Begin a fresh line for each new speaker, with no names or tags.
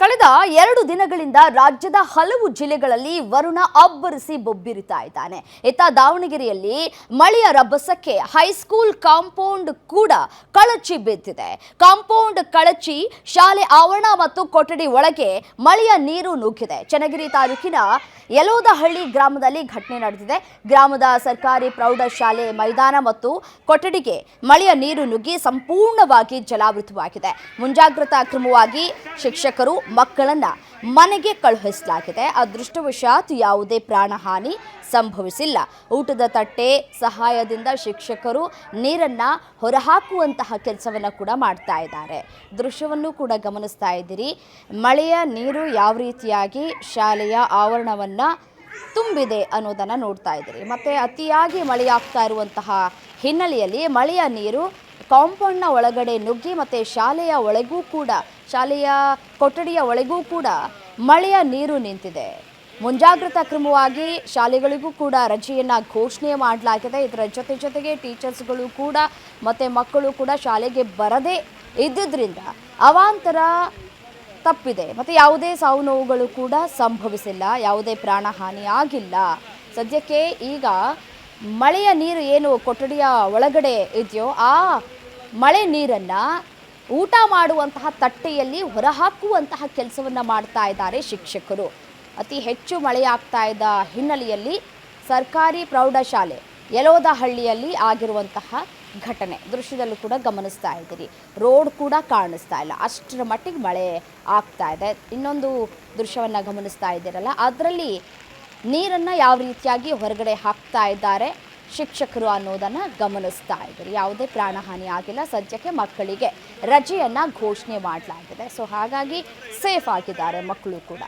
ಕಳೆದ ಎರಡು ದಿನಗಳಿಂದ ರಾಜ್ಯದ ಹಲವು ಜಿಲ್ಲೆಗಳಲ್ಲಿ ವರುಣ ಅಬ್ಬರಿಸಿ ಬೊಬ್ಬಿರಿತಾ ಇದ್ದಾನೆ. ಇತ್ತ ದಾವಣಗೆರೆಯಲ್ಲಿ ಮಳೆಯ ರಭಸಕ್ಕೆ ಹೈಸ್ಕೂಲ್ ಕಾಂಪೌಂಡ್ ಕೂಡ ಕಳಚಿ ಬಿದ್ದಿದೆ. ಕಾಂಪೌಂಡ್ ಕಳಚಿ ಶಾಲೆ ಆವರಣ ಮತ್ತು ಕೊಠಡಿ ಒಳಗೆ ಮಳೆಯ ನೀರು ನುಗ್ಗಿದೆ. ಚನ್ನಗಿರಿ ತಾಲೂಕಿನ ಯಲೋದಹಳ್ಳಿ ಗ್ರಾಮದಲ್ಲಿ ಘಟನೆ ನಡೆದಿದೆ. ಗ್ರಾಮದ ಸರ್ಕಾರಿ ಪ್ರೌಢಶಾಲೆ ಮೈದಾನ ಮತ್ತು ಕೊಠಡಿಗೆ ಮಳೆಯ ನೀರು ನುಗ್ಗಿ ಸಂಪೂರ್ಣವಾಗಿ ಜಲಾವೃತವಾಗಿದೆ. ಮುಂಜಾಗ್ರತಾ ಕ್ರಮವಾಗಿ ಶಿಕ್ಷಕರು ಮಕ್ಕಳನ್ನ ಮನೆಗೆ ಕಳುಹಿಸಲಾಗಿದೆ. ಅದೃಷ್ಟವಶಾತ್ ಯಾವುದೇ ಪ್ರಾಣಹಾನಿ ಸಂಭವಿಸಿಲ್ಲ. ಊಟದ ತಟ್ಟೆ, ಸಹಾಯದಿಂದ ಶಿಕ್ಷಕರು ನೀರನ್ನು ಹೊರಹಾಕುವಂತಹ ಕೆಲಸವನ್ನು ಕೂಡ ಮಾಡ್ತಾ ಇದ್ದಾರೆ. ದೃಶ್ಯವನ್ನು ಕೂಡ ಗಮನಿಸ್ತಾ ಇದ್ದೀರಿ. ಮಳೆಯ ನೀರು ಯಾವ ರೀತಿಯಾಗಿ ಶಾಲೆಯ ಆವರಣವನ್ನು ತುಂಬಿದೆ ಅನ್ನೋದನ್ನು ನೋಡ್ತಾ ಇದ್ದೀರಿ. ಮತ್ತು ಅತಿಯಾಗಿ ಮಳೆಯಾಗ್ತಾ ಇರುವಂತಹ ಹಿನ್ನೆಲೆಯಲ್ಲಿ ಮಳೆಯ ನೀರು ಕಾಂಪೌಂಡ್ನ ಒಳಗಡೆ ನುಗ್ಗಿ ಮತ್ತು ಶಾಲೆಯ ಒಳಗೂ ಕೂಡ, ಶಾಲೆಯ ಕೊಠಡಿಯ ಒಳಗೂ ಕೂಡ ಮಳೆಯ ನೀರು ನಿಂತಿದೆ. ಮುಂಜಾಗ್ರತಾ ಕ್ರಮವಾಗಿ ಶಾಲೆಗಳಿಗೂ ಕೂಡ ರಜೆಯನ್ನು ಘೋಷಣೆ ಮಾಡಲಾಗಿದೆ. ಇದರ ಜೊತೆ ಜೊತೆಗೆ ಟೀಚರ್ಸ್ಗಳು ಕೂಡ ಮತ್ತು ಮಕ್ಕಳು ಕೂಡ ಶಾಲೆಗೆ ಬರದೇ ಇದ್ದಿದ್ದರಿಂದ ಅವಾಂತರ ತಪ್ಪಿದೆ. ಮತ್ತು ಯಾವುದೇ ಸಾವು ನೋವುಗಳು ಕೂಡ ಸಂಭವಿಸಿಲ್ಲ. ಯಾವುದೇ ಪ್ರಾಣಹಾನಿ ಆಗಿಲ್ಲ. ಸದ್ಯಕ್ಕೆ ಈಗ ಮಳೆಯ ನೀರು ಏನು ಕೊಠಡಿಯ ಒಳಗಡೆ ಇದೆಯೋ ಆ ಮಳೆ ನೀರನ್ನು ಊಟ ಮಾಡುವಂತಹ ತಟ್ಟೆಯಲ್ಲಿ ಹೊರಹಾಕುವಂತಹ ಕೆಲಸವನ್ನು ಮಾಡ್ತಾ ಇದ್ದಾರೆ ಶಿಕ್ಷಕರು. ಅತಿ ಹೆಚ್ಚು ಮಳೆಯಾಗ್ತಾ ಇದ್ದ ಹಿನ್ನೆಲೆಯಲ್ಲಿ ಸರ್ಕಾರಿ ಪ್ರೌಢಶಾಲೆ ಯಲೋದಹಳ್ಳಿಯಲ್ಲಿ ಆಗಿರುವಂತಹ ಘಟನೆ. ದೃಶ್ಯದಲ್ಲೂ ಕೂಡ ಗಮನಿಸ್ತಾ ಇದ್ದೀರಿ. ರೋಡ್ ಕೂಡ ಕಾಣಿಸ್ತಾ ಇಲ್ಲ. ಅಷ್ಟರ ಮಟ್ಟಿಗೆ ಮಳೆ ಆಗ್ತಾ ಇದೆ. ಇನ್ನೊಂದು ದೃಶ್ಯವನ್ನು ಗಮನಿಸ್ತಾ ಇದ್ದೀರಲ್ಲ. ಅದರಲ್ಲಿ ನೀರನ್ನು ಯಾವ ರೀತಿಯಾಗಿ ಹೊರಗಡೆ ಹಾಕ್ತಾ ಇದ್ದಾರೆ? ಶಿಕ್ಷಕರು ಅನ್ನೋದನ್ನು ಗಮನಿಸ್ತಾ ಇದ್ದಾರೆ. ಯಾವುದೇ ಪ್ರಾಣಹಾನಿ ಆಗಿಲ್ಲ. ಸದ್ಯಕ್ಕೆ ಮಕ್ಕಳಿಗೆ ರಜೆಯನ್ನು ಘೋಷಣೆ ಮಾಡಲಾಗಿದೆ. ಸೊ ಹಾಗಾಗಿ ಸೇಫ್ ಆಗಿದ್ದಾರೆ ಮಕ್ಕಳು ಕೂಡ.